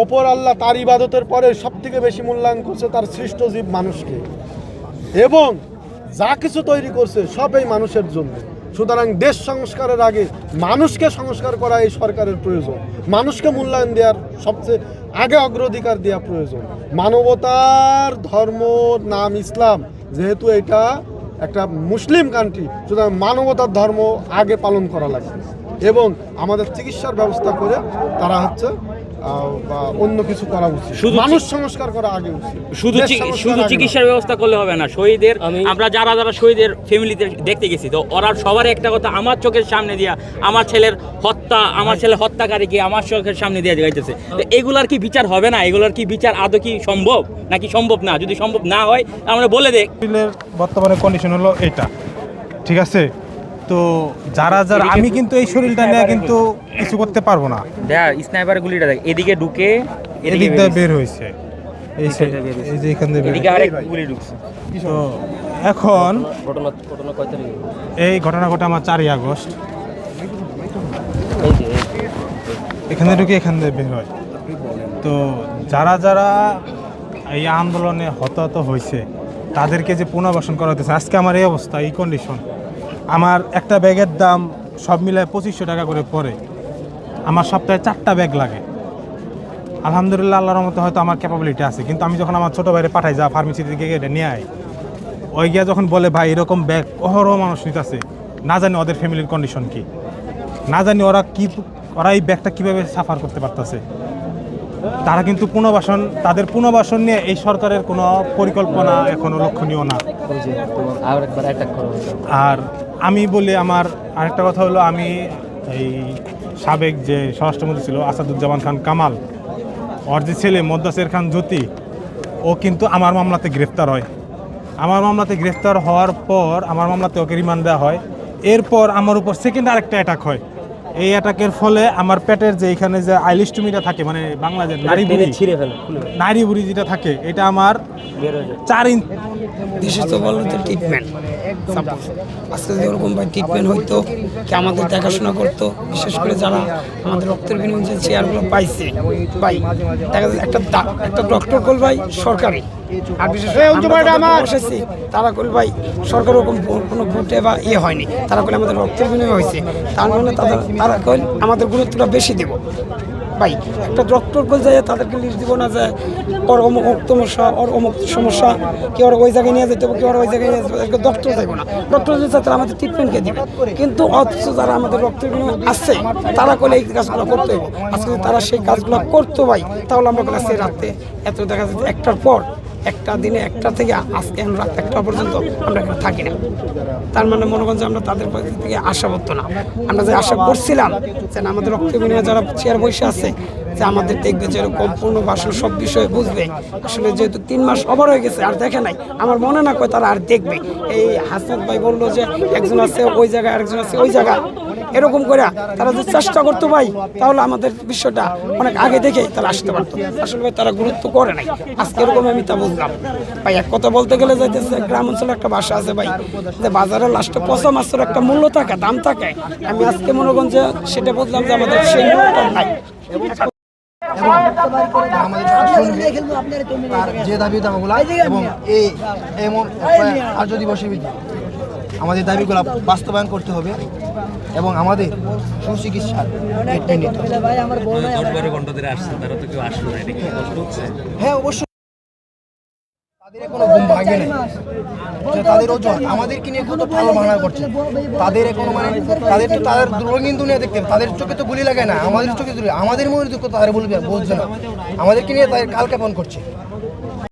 অপর আল্লাহ তার ইবাদতের পরে সব থেকে বেশি মূল্যায়ন করছে তার সৃষ্ট জীব মানুষকে। এবং যা কিছু তৈরি করছে সব এই মানুষের জন্য। সুতরাং দেশ সংস্কারের আগে মানুষকে সংস্কার করা এই সরকারের প্রয়োজন। মানুষকে মূল্যায়ন দেওয়ার সবচেয়ে আগে অগ্রাধিকার দেওয়া প্রয়োজন। মানবতার ধর্ম, নাম, ইসলাম যেহেতু এটা একটা মুসলিম কান্ট্রি সুতরাং মানবতার ধর্ম আগে পালন করা লাগবে এবং আমাদের চিকিৎসার ব্যবস্থা করে তারা হচ্ছে বা অন্য কিছু করা উচিত। শুধু মানুষ সংস্কার করা আগে উচিত। শুধু শুধু চিকিৎসার ব্যবস্থা করলে হবে না শহীদের আমরা যারা যারা শহীদের ফ্যামিলিতে দেখতে গেছি তো ওরা সবার একটা কথা আমার চোখের সামনে দিয়া আমার ছেলের হত্যা আমার ছেলে হত্যাকারীকে আমার চোখের সামনে দিয়ে যাইতেছে। তো এগুলার কি বিচার হবে না? এগুলার কি বিচার আদৌ কি সম্ভব? নাকি সম্ভব না? যদি সম্ভব না হয় আমরা বলে দেখ বর্তমানে কন্ডিশন হলো এটা ঠিক আছে? তো যারা যারা আমি কিন্তু এই শরীরটা নিয়ে কিন্তু কিছু করতে পারব না। দেখ স্নাইপার গুলিটা দেখ এদিকে ঢুকে এদিক দিয়ে বের হয়েছে। এই এই যে এখান বের এদিকে আরেক গুলি ঢুকছে। তো এখন ঘটনা ঘটনা কয় তারিখে? এই ঘটনা ঘটে আমার চারই আগস্ট। এখানে ঢুকে এখান দিয়ে বের হয়। তো যারা যারা এই আন্দোলনে হতাহত হয়েছে তাদেরকে যে পুনর্বাসন করা হতেছে আজকে আমার এই অবস্থা এই কন্ডিশন আমার একটা ব্যাগের দাম সব মিলায় পঁচিশশো টাকা করে পড়ে। আমার সপ্তাহে চারটা ব্যাগ লাগে। আলহামদুলিল্লাহ, আল্লাহর মতো হয়তো আমার ক্যাপাবিলিটি আছে। কিন্তু আমি যখন আমার ছোটো বাইরে পাঠাই, যা ফার্মেসি থেকে এটা নিয়ে আয়, ওই গিয়া যখন বলে, ভাই, এরকম ব্যাগ অহরহ মানুষ নিতেছে, না জানি ওদের ফ্যামিলির কন্ডিশন কি। না জানি ওরা কি, ওরা এই ব্যাগটা কীভাবে সাফার করতে পারতেছে। তারা কিন্তু পুনর্বাসন তাদের পুনর্বাসন নিয়ে এই সরকারের কোনো পরিকল্পনা এখনও লক্ষণীয় না। আর আমি বলি আমার আরেকটা কথা হলো আমি এই সাবেক যে স্বরাষ্ট্রমন্ত্রী ছিল আসাদুজ্জামান খান কামাল ওর যে ছেলে মদ্দাসের খান জ্যোতি ও কিন্তু আমার মামলাতে গ্রেফতার হয়। আমার মামলাতে গ্রেফতার হওয়ার পর আমার মামলাতে ওকে রিমান্ড দেওয়া হয়। এরপর আমার উপর সেকেন্ড আরেকটা অ্যাটাক হয়। এই অ্যাটাকের ফলে আমার পেটের যে এখানে যে আইলিস্টুমিটা থাকে মানে বাংলাদেশ নারী বুড়ি ছিঁড়ে ফেলে নারী বুড়ি যেটা থাকে এটা আমার চার ইঞ্চ বিশেষত বলল তো ট্রিটমেন্ট সাপোজ আজকে যদি ওরকম ভাই ট্রিটমেন্ট হইতো কি আমাদের দেখাশোনা করতো? বিশেষ করে যারা আমাদের রক্তের বিনিময়ে যে চেয়ারগুলো পাইছে ভাই দেখা একটা একটা ডক্টর কল ভাই সরকারি। আর বিশেষ করে আমরা যাদের বসেছি তারা কল ভাই সরকার ওরকম কোনো ভোটে বা ইয়ে হয়নি। তারা কল আমাদের রক্তের বিনিময় হয়েছে। তার মানে তাদের তারা কল আমাদের গুরুত্বটা বেশি দেব। ভাই একটা ডক্টর কল যায় তাদেরকে লিস্ট দিব না যে ওর অমুক অমুক সমস্যা ওর অমুক সমস্যা কি ওর ওই জায়গায় নিয়ে যেতে হবে কি ওর ওই জায়গায় নিয়ে যেতে হবে ডক্টর যাইব না। ডক্টর যদি তারা আমাদের ট্রিটমেন্টকে দিবে। কিন্তু অথচ যারা আমাদের রক্তের বিনিময় আছে তারা করলে এই কাজগুলো করতে হবে আজকে তারা সেই কাজগুলো করতো ভাই তাহলে আমরা কাছে রাতে এত দেখা যাচ্ছে একটার পর একটা দিনে একটা থেকে আজকে আমরা রাত একটা পর্যন্ত আমরা এখানে থাকি না। তার মানে মনে করেন যে আমরা তাদের থেকে থেকে করতো না। আমরা যে আশা করছিলাম যে আমাদের রক্ত বিনিময়ে যারা চেয়ার বসে আছে যে আমাদের দেখবে যে এরকম পূর্ণ ভাষণ সব বিষয়ে বুঝবে। আসলে যেহেতু তিন মাস ওভার হয়ে গেছে, আর দেখে নাই। আমার মনে না কয় তারা আর দেখবে। এই হাসনাত ভাই বলল যে, একজন আছে ওই জায়গায়, আরেকজন আছে ওই জায়গায়। এরকম করে তারা যে চেষ্টা করতো ভাই, তাহলে আমাদের বিষয়টা অনেক আগে দেখেই তারা আসতে পারতো। আসলে তারা গুরুত্ব করে নাই। আজকে এরকম আমি তা বুঝলাম। ভাই, এক কথা বলতে গেলে যাইতেছে, গ্রাম অঞ্চলে একটা বাসা আছে ভাই, যে বাজারে লাস্টে পচা মাছের একটা মূল্য থাকে, দাম থাকে। আমি আজকে মনে করেন যে সেটা বুঝলাম যে আমাদের সেই নাই। আর যে দাবি দাবিগুলো এবং এই এমন আর যদি বসে আমাদের দাবিগুলো বাস্তবায়ন করতে হবে এবং আমাদের সুচিকিৎসার হ্যাঁ অবশ্যই। যে তাদের ওজন, আমাদেরকে নিয়ে কত ভালো মানা করছে। তাদের কোনো মানে তাদের তো দেখতে তাদের তো লাগে না, আমাদের আমাদের মনে না। আমাদেরকে নিয়ে তাদের কাল ফোন করছে।